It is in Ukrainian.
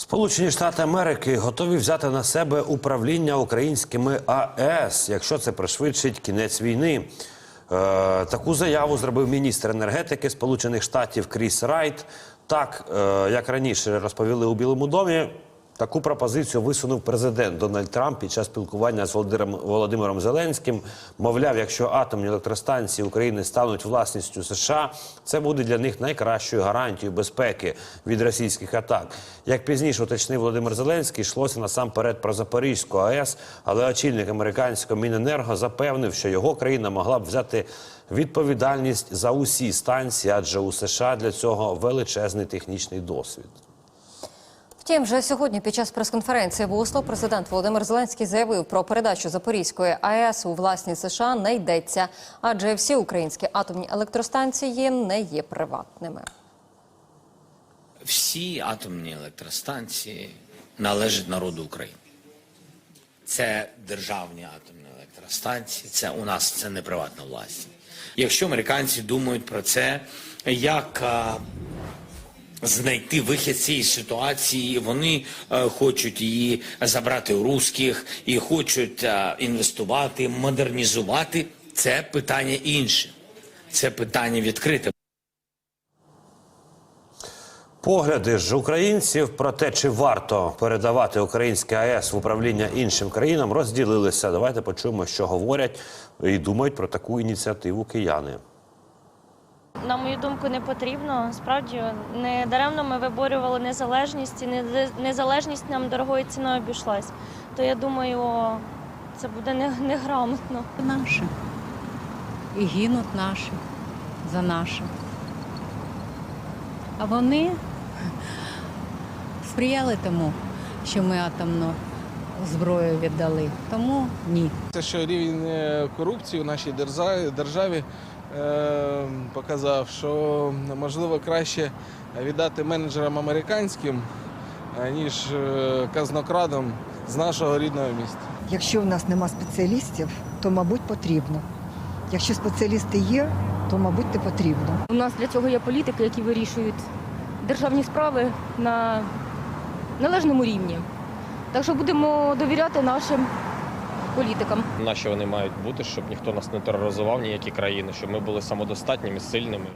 Сполучені Штати Америки готові взяти на себе управління українськими АЕС, якщо це пришвидшить кінець війни. Е, таку заяву зробив міністр енергетики Сполучених Штатів Кріс Райт. Так, е, як раніше розповіли у Білому домі, таку пропозицію висунув президент Дональд Трамп під час спілкування з Володимиром, Зеленським. Мовляв, якщо атомні електростанції України стануть власністю США, це буде для них найкращою гарантією безпеки від російських атак. Як пізніше уточнив Володимир Зеленський, йшлося насамперед про Запорізьку АЕС, але очільник американського Міненерго запевнив, що його країна могла б взяти відповідальність за усі станції, адже у США для цього величезний технічний досвід. Втім, вже сьогодні під час прес-конференції в Осло президент Володимир Зеленський заявив про передачу Запорізької АЕС у власність США не йдеться, адже всі українські атомні електростанції не є приватними. всі атомні електростанції належать народу України. Це державні атомні електростанції, це у нас це не приватна власність. Якщо американці думають про це, як а, знайти вихід цієї ситуації, вони е, хочуть її забрати у русських і хочуть е, інвестувати, модернізувати. Це питання інше. Це питання відкрите. Погляди ж українців про те, чи варто передавати українське АЕС в управління іншим країнам, розділилися. Давайте почуємо, що говорять і думають про таку ініціативу кияни. На мою думку, не потрібно. Справді не даремно ми виборювали незалежність, і незалежність нам дорогою ціною обійшлась. То я думаю, це буде не- неграмотно. наші. І гинуть наші за наші. А вони сприяли тому, що ми атомну зброю віддали. Тому ні. Те, що рівень е, корупції у нашій державі, державі е, показав, що можливо краще віддати менеджерам американським, е, ніж казнокрадам з нашого рідного міста. Якщо в нас нема спеціалістів, то мабуть потрібно. Якщо спеціалісти є, то мабуть не потрібно. У нас для цього є політики, які вирішують державні справи на належному рівні. Так що будемо довіряти нашим політикам. Наші вони мають бути, щоб ніхто нас не тероризував, ніякі країни, щоб ми були самодостатніми, сильними.